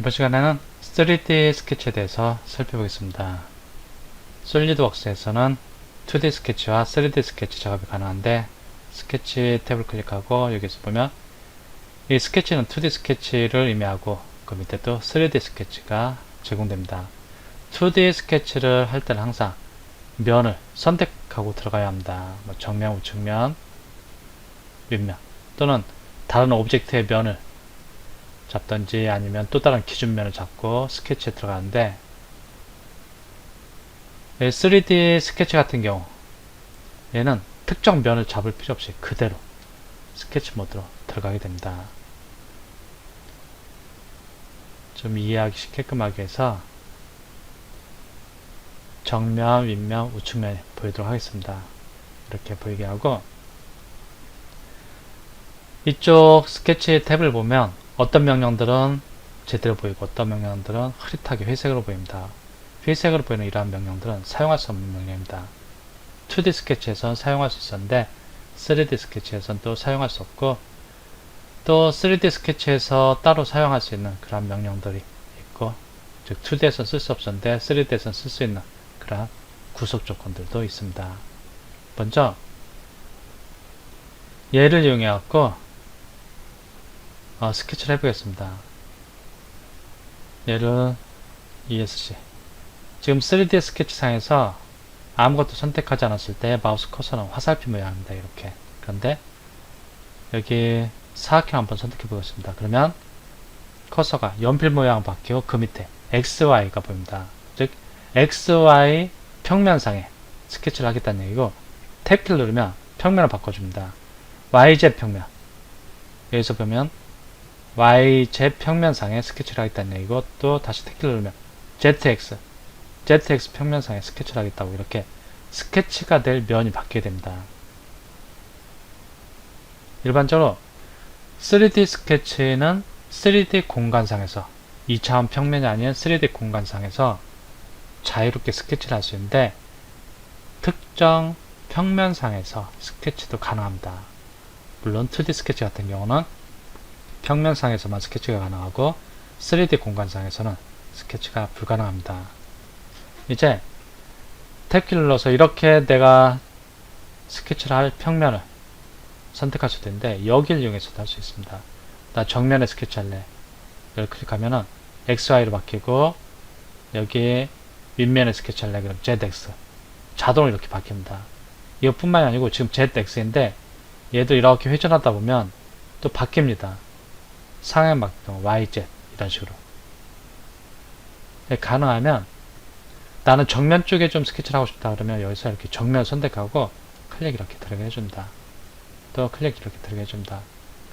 이번 시간에는 3D 스케치에 대해서 살펴보겠습니다. 솔리드웍스에서는 2D 스케치와 3D 스케치 작업이 가능한데 스케치 탭을 클릭하고 여기서 보면 이 스케치는 2D 스케치를 의미하고 그 밑에 또 3D 스케치가 제공됩니다. 2D 스케치를 할 때는 항상 면을 선택하고 들어가야 합니다. 뭐 정면, 우측면, 윗면 또는 다른 오브젝트의 면을 잡든지 아니면 또 다른 기준면을 잡고 스케치에 들어가는데 3D 스케치 같은 경우 얘는 특정 면을 잡을 필요 없이 그대로 스케치 모드로 들어가게 됩니다. 좀 이해하기 쉽게끔 하기 위해서 정면, 윗면, 우측면 보이도록 하겠습니다. 이렇게 보이게 하고 이쪽 스케치 탭을 보면 어떤 명령들은 제대로 보이고 어떤 명령들은 흐릿하게 회색으로 보입니다. 회색으로 보이는 이러한 명령들은 사용할 수 없는 명령입니다. 2D 스케치에선 사용할 수 있었는데 3D 스케치에선 또 사용할 수 없고 또 3D 스케치에서 따로 사용할 수 있는 그런 명령들이 있고 즉 2D에서 쓸수 없었는데 3D에서 쓸수 있는 그런 구속 조건들도 있습니다. 먼저 얘를 이용해 갖고 어, 스케치를 해보겠습니다. 얘를 ESC 지금 3D 스케치상에서 아무것도 선택하지 않았을 때 마우스 커서는 화살표 모양입니다. 이렇게 그런데 여기 사각형 한번 선택해 보겠습니다. 그러면 커서가 연필 모양 바뀌고 그 밑에 XY가 보입니다. 즉 XY 평면상에 스케치를 하겠다는 얘기고 탭키를 누르면 평면을 바꿔줍니다. YZ 평면 여기서 보면 YZ 평면상에 스케치를 하겠다는 얘기고 또 다시 탭키를 누르면 ZX ZX 평면상에 스케치를 하겠다고 이렇게 스케치가 될 면이 바뀌게 됩니다. 일반적으로 3D 스케치는 3D 공간상에서 2차원 평면이 아닌 3D 공간상에서 자유롭게 스케치를 할 수 있는데 특정 평면상에서 스케치도 가능합니다. 물론 2D 스케치 같은 경우는 평면상에서만 스케치가 가능하고 3D 공간상에서는 스케치가 불가능합니다. 이제 탭키를 눌러서 이렇게 내가 스케치를 할 평면을 선택할 수도 있는데 여기를 이용해서도 할 수 있습니다. 나 정면에 스케치 할래. 이걸 클릭하면은 XY로 바뀌고 여기 윗면에 스케치 할래. 그럼 ZX. 자동으로 이렇게 바뀝니다. 이것뿐만이 아니고 지금 ZX인데 얘도 이렇게 회전하다 보면 또 바뀝니다. 상향 바뀌고 YZ 이런 식으로. 네, 가능하면 나는 정면 쪽에 좀 스케치를 하고 싶다 그러면 여기서 이렇게 정면 선택하고 클릭 이렇게 들어게 해줍니다. 또 클릭 이렇게 들어게 해줍니다.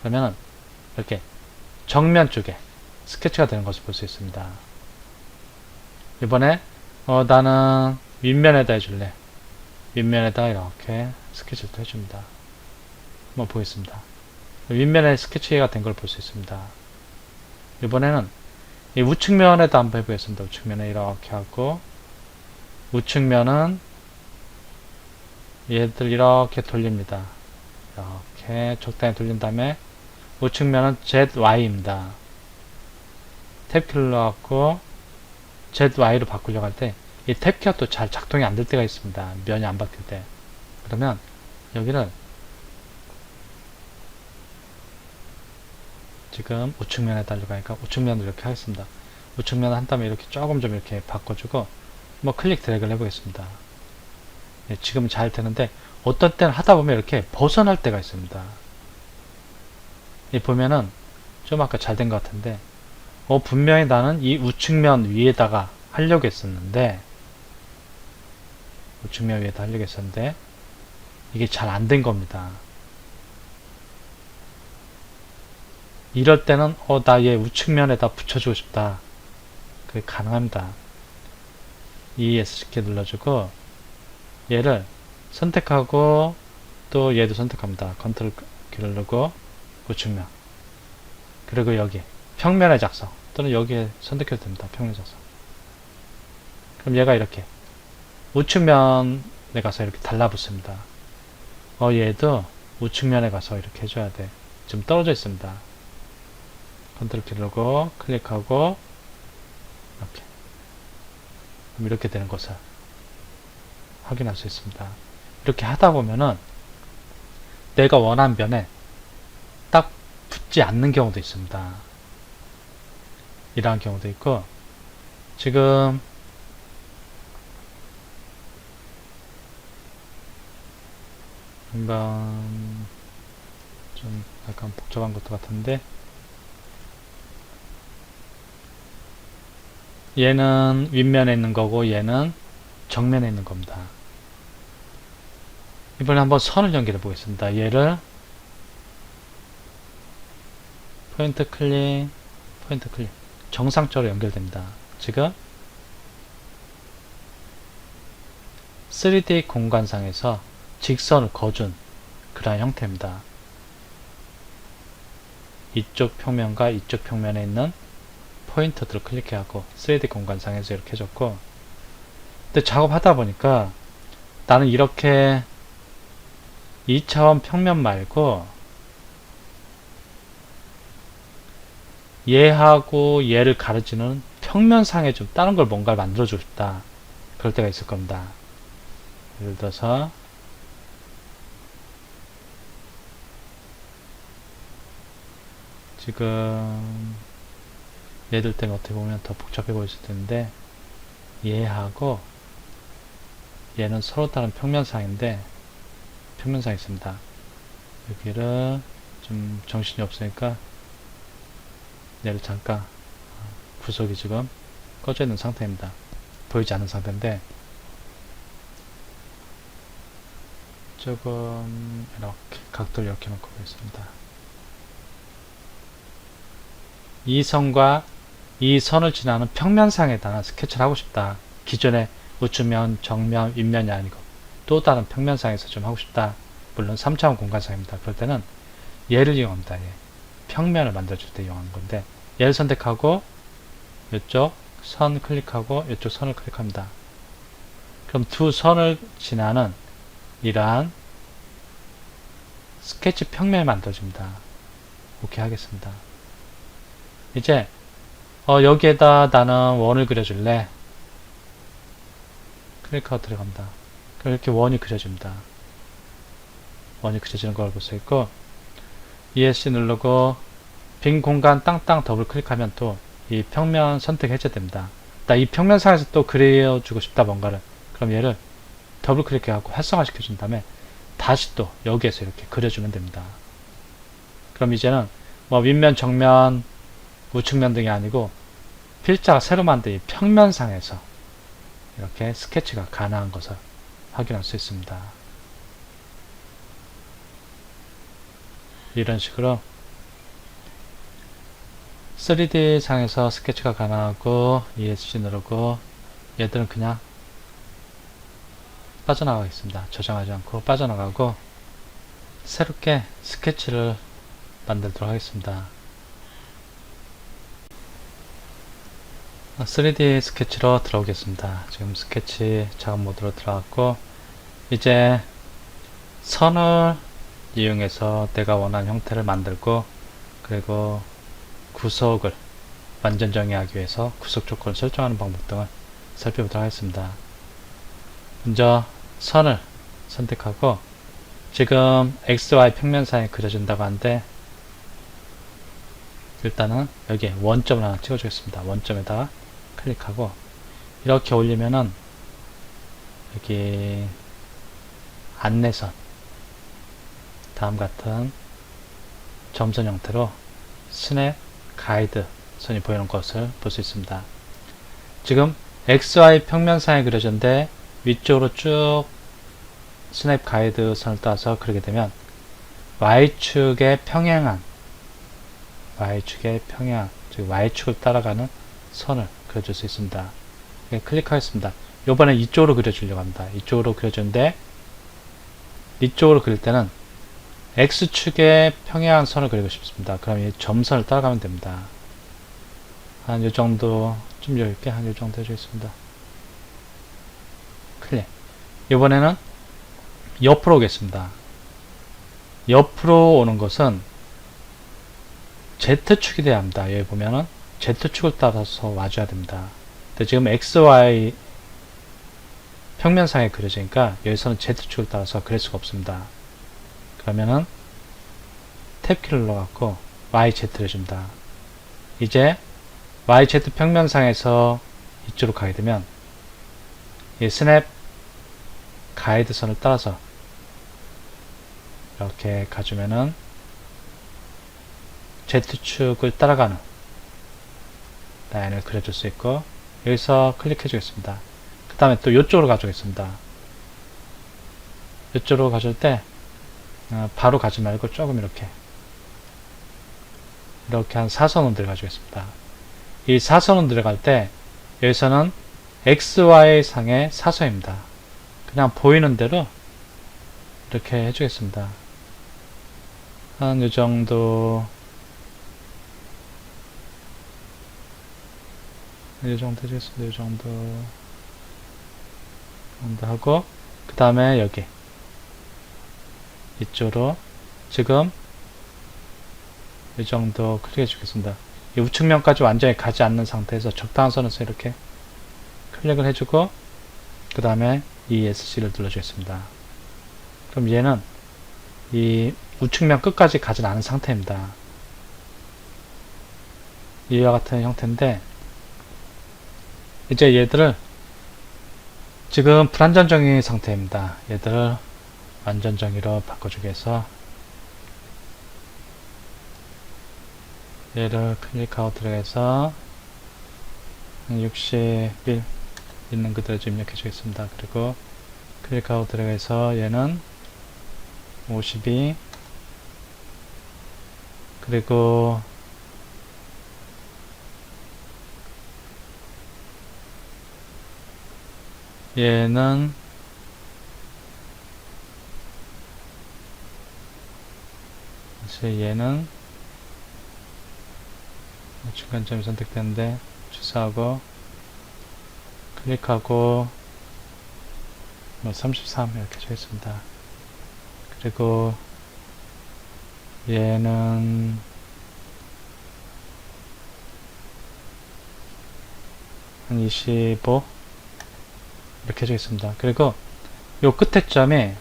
그러면은 이렇게 정면 쪽에 스케치가 되는 것을 볼 수 있습니다. 이번에 어, 나는 윗면에다 해줄래. 윗면에다 이렇게 스케치를 또 해줍니다. 한번 보겠습니다. 윗면에 스케치가 된 걸 볼 수 있습니다. 이번에는 이 우측면에다 한번 해보겠습니다. 우측면에 이렇게 하고 우측면은 얘들 이렇게 돌립니다. 이렇게 적당히 돌린 다음에 우측면은 ZY입니다. 탭키를 눌러갖고 ZY로 바꾸려고 할 때 이 탭키가 또 잘 작동이 안 될 때가 있습니다. 면이 안 바뀔 때. 그러면 여기를 지금 우측 면에 달려가니까 우측면을 이렇게 하겠습니다. 우측면을 한 다음에 이렇게 조금 좀 이렇게 바꿔주고 뭐 클릭 드래그를 해보겠습니다. 네, 지금 잘 되는데 어떤 때는 하다 보면 이렇게 벗어날 때가 있습니다. 이 보면은 좀 아까 잘 된 것 같은데 어 분명히 나는 이 우측면 위에다가 하려고 했었는데 우측면 위에다 하려고 했었는데 이게 잘 안 된 겁니다. 이럴 때는 어 나 얘 우측면에다 붙여주고 싶다. 그게 가능합니다. ESC 눌러주고 얘를 선택하고 또 얘도 선택합니다. 컨트롤 키를 누르고 우측면 그리고 여기 평면의 작성 또는 여기에 선택해도 됩니다. 평면 작성 그럼 얘가 이렇게 우측면에 가서 이렇게 달라붙습니다. 어 얘도 우측면에 가서 이렇게 해줘야 돼. 지금 떨어져 있습니다. 컨트롤 키 누르고 클릭하고 그럼 이렇게 되는 것을 확인할 수 있습니다. 이렇게 하다 보면은 내가 원하는 변에 딱 붙지 않는 경우도 있습니다. 이러한 경우도 있고 지금 한번 좀 약간 복잡한 것도 같은데 얘는 윗면에 있는 거고 얘는 정면에 있는 겁니다. 이번에 한번 선을 연결해 보겠습니다. 얘를 포인트 클릭, 포인트 클릭 정상적으로 연결됩니다. 지금 3D 공간상에서 직선을 거준 그러한 형태입니다. 이쪽 평면과 이쪽 평면에 있는 포인터들을 클릭해하고 3D 공간상에서 이렇게 해줬고 근데 작업하다 보니까 나는 이렇게 2차원 평면 말고 얘하고 얘를 가르치는 평면상에 좀 다른 걸 뭔가를 만들어주고 싶다. 그럴 때가 있을 겁니다. 예를 들어서 지금 얘들 때문에 어떻게 보면 더 복잡해 보일 수도 있는데 얘하고 얘는 서로 다른 평면상인데 평면상 있습니다. 여기를 좀 정신이 없으니까 얘를 잠깐 어, 구석이 지금 꺼져 있는 상태입니다. 보이지 않는 상태인데 조금 이렇게 각도를 이렇게 놓고 보겠습니다. 이 선과 이 선을 지나는 평면상에다가 스케치를 하고 싶다. 기존의 우측면, 정면, 윗면이 아니고 또 다른 평면상에서 좀 하고 싶다. 물론 3차원 공간상입니다. 그럴 때는 얘를 이용합니다. 얘. 평면을 만들어줄 때 이용하는 건데 얘를 선택하고 이쪽 선 클릭하고 이쪽 선을 클릭합니다. 그럼 두 선을 지나는 이러한 스케치 평면이 만들어집니다. 오케이 하겠습니다. 이제 어, 여기에다 나는 원을 그려줄래 클릭하고. 그럼 이렇게 원이 그려집니다. 원이 그려지는 걸 볼 수 있고 ESC 누르고 빈 공간 땅땅 더블 클릭하면 또 이 평면 선택 해제됩니다. 나 이 평면상에서 또 그려주고 싶다 뭔가를 그럼 얘를 더블 클릭해갖고 활성화 시켜 준 다음에 다시 또 여기에서 이렇게 그려주면 됩니다. 그럼 이제는 뭐 윗면, 정면, 우측면 등이 아니고 필자가 새로 만든 이 평면상에서 이렇게 스케치가 가능한 것을 확인할 수 있습니다. 이런 식으로 3D 상에서 스케치가 가능하고 ESC 누르고 얘들은 그냥 빠져나가겠습니다. 저장하지 않고 빠져나가고 새롭게 스케치를 만들도록 하겠습니다. 3D 스케치로 들어오겠습니다. 지금 스케치 작업 모드로 들어갔고 이제 선을 이용해서 내가 원하는 형태를 만들고 그리고 구석을 완전 정의하기 위해서 구석 조건을 설정하는 방법 등을 살펴보도록 하겠습니다. 먼저 선을 선택하고 지금 XY 평면상에 그려진다고 하는데 일단은 여기에 원점을 하나 찍어주겠습니다. 원점에다가 클릭하고 이렇게 올리면은 여기 안내선 다음 같은 점선 형태로 스냅 가이드 선이 보이는 것을 볼 수 있습니다. 지금 XY 평면상에 그려졌는데 위쪽으로 쭉 스냅 가이드 선을 따서 그리게 되면 Y축에 평행한 Y축에 평행한 즉 Y축을 따라가는 선을 그려줄 수 있습니다. 네, 클릭하겠습니다. 요번에 이쪽으로 그려주려고 합니다. 이쪽으로 그려주는데 이쪽으로 그릴 때는 X축에 평행한 선을 그리고 싶습니다. 그럼 이 점선을 따라가면 됩니다. 한 요 정도 좀 여유있게 한 요 정도 해주겠습니다. 클릭. 이번에는 옆으로 오겠습니다. 옆으로 오는 것은 Z축이 돼야 합니다. 여기 보면은 Z축을 따라서 와줘야 됩니다. 근데 지금 XY 평면상에 그려지니까 여기서는 Z축을 따라서 그릴 수가 없습니다. 그러면은 탭키를 눌러갖고 YZ를 해줍니다. 이제 YZ 평면상에서 이쪽으로 가게 되면 이 스냅 가이드선을 따라서 이렇게 가주면은 Z축을 따라가는 라인을 그려줄 수 있고 여기서 클릭해 주겠습니다. 그 다음에 또 이쪽으로 가주겠습니다. 이쪽으로 가줄 때 어, 바로 가지 말고 조금 이렇게 이렇게 한 사선은 들어가주겠습니다. 이 사선은 들어갈 때 여기서는 XY 상의 사선입니다. 그냥 보이는 대로 이렇게 해주겠습니다. 한 이 정도 정도 해주겠습니다. 이 정도 정도 하고 그 다음에 여기 이쪽으로 지금 이 정도 클릭해 주겠습니다. 이 우측면까지 완전히 가지 않는 상태에서 적당한 선에서 이렇게 클릭을 해주고 그 다음에 ESC를 눌러주겠습니다. 그럼 얘는 이 우측면 끝까지 가진 않은 상태입니다. 이와 같은 형태인데 이제 얘들을 지금 불안전정의 상태입니다. 얘들을 완전정의로 바꿔주기 위해서 얘를 클릭하고 들어가서 61 있는 그대로 좀 입력해 주겠습니다. 그리고 클릭하고 들어가서 얘는 52 그리고 얘는 사실 얘는 중간점이 선택되는데 취소하고 클릭하고 뭐 33 이렇게 주겠습니다. 그리고 얘는 한 25 이렇게 해주겠습니다. 그리고 요 끝에 점이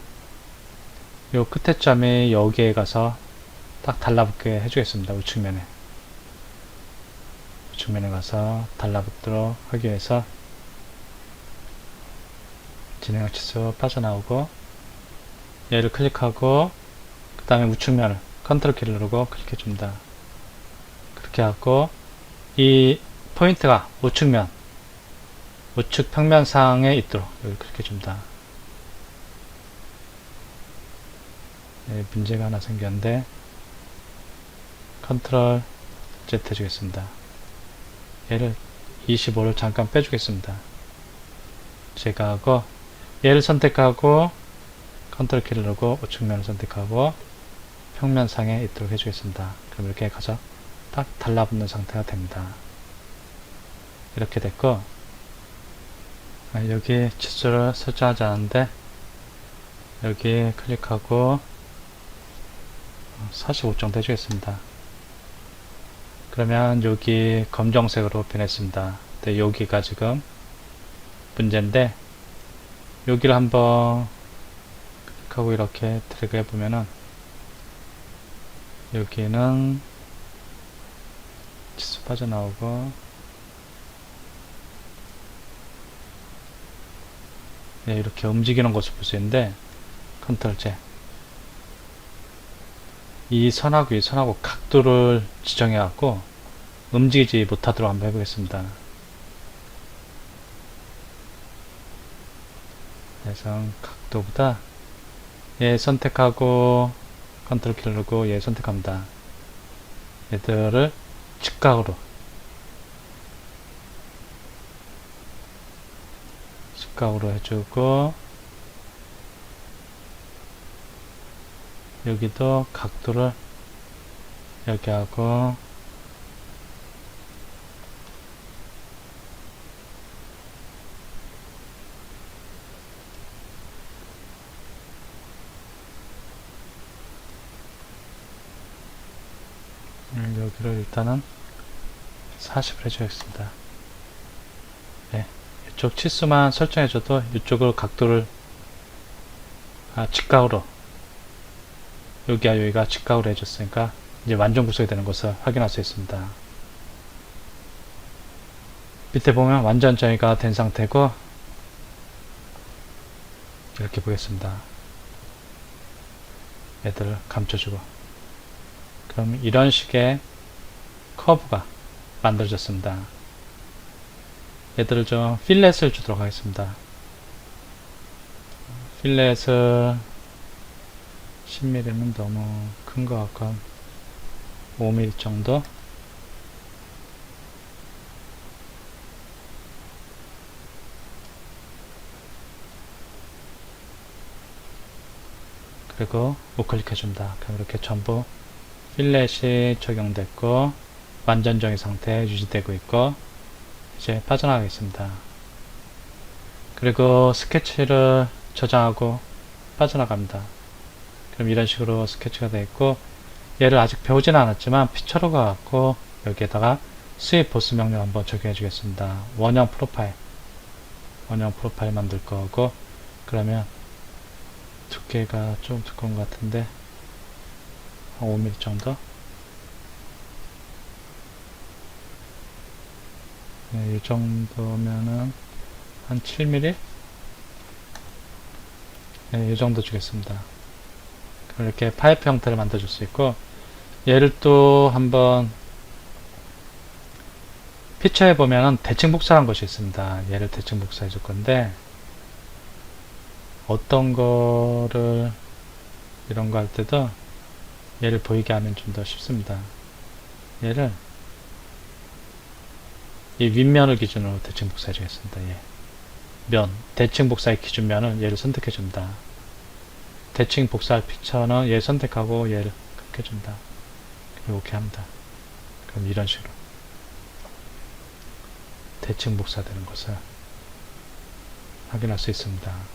요 끝에 점이 여기에 가서 딱 달라붙게 해주겠습니다. 우측면에 우측면에 가서 달라붙도록 하기 위해서 진행할 치수 빠져나오고 얘를 클릭하고 그 다음에 우측면을 컨트롤 키를 누르고 클릭해 줍니다. 그렇게 하고 이 포인트가 우측면 우측 평면상에 있도록 클릭해 줍니다. 네, 문제가 하나 생겼는데 컨트롤 Z 해주겠습니다. 얘를 25를 잠깐 빼주겠습니다. 제가 하고 얘를 선택하고 컨트롤 키를 누르고 우측면을 선택하고 평면상에 있도록 해주겠습니다. 그럼 이렇게 가서 딱 달라붙는 상태가 됩니다. 이렇게 됐고 아, 여기 치수를 설정하지 않은데 여기 클릭하고 45 정도 해주겠습니다. 그러면 여기 검정색으로 변했습니다. 근데 여기가 지금 문제인데 여기를 한번 클릭하고 이렇게 드래그 해보면은 여기는 치수 빠져나오고 네, 이렇게 움직이는 것을 볼 수 있는데 컨트롤 Z 이 선하고 이 선하고 각도를 지정해 갖고 움직이지 못하도록 한번 해보겠습니다. 그래서 각도보다 얘 선택하고 컨트롤 키를 누르고 얘 선택합니다. 얘들을 직각으로 직각으로 해주고 여기도 각도를 여기 하고 음, 여기를 일단은 40을 해주겠습니다. 네, 이 이쪽 치수만 설정해줘도 이쪽으로 각도를 아, 직각으로 여기와 여기가 직각으로 해줬으니까 이제 완전 구속이 되는 것을 확인할 수 있습니다. 밑에 보면 완전 정의가 된 상태고 이렇게 보겠습니다. 얘들을 감춰주고 그럼 이런 식의 커브가 만들어졌습니다. 얘들을 좀 필렛을 주도록 하겠습니다. 필렛을 10mm는 너무 큰 것 같고 5mm 정도 그리고 우클릭해 줍니다. 그럼 이렇게 전부 필렛이 적용됐고 완전 정의 상태 유지되고 있고 이제 빠져나가겠습니다. 그리고 스케치를 저장하고 빠져나갑니다. 그럼 이런 식으로 스케치가 되어 있고 얘를 아직 배우지는 않았지만 피처로 가갖고 여기에다가 수입 보스 명령 한번 적용해 주겠습니다. 원형 프로파일 원형 프로파일 만들 거고 그러면 두께가 좀 두꺼운 것 같은데 한 5mm 정도 네, 이 정도면은 한 7mm 네, 이 정도 주겠습니다. 이렇게 파이프 형태를 만들어 줄 수 있고 얘를 또 한번 피처에 보면은 대칭 복사한 것이 있습니다. 얘를 대칭 복사해 줄 건데 어떤 거를 이런 거 할 때도 얘를 보이게 하면 좀 더 쉽습니다. 얘를 이 윗면을 기준으로 대칭 복사해 주겠습니다. 예. 면, 대칭 복사의 기준면을 얘를 선택해 줍니다. 대칭 복사할 피처는 얘 선택하고 얘를 줍니다. 이렇게 합니다. 그럼 이런 식으로 대칭 복사되는 것을 확인할 수 있습니다.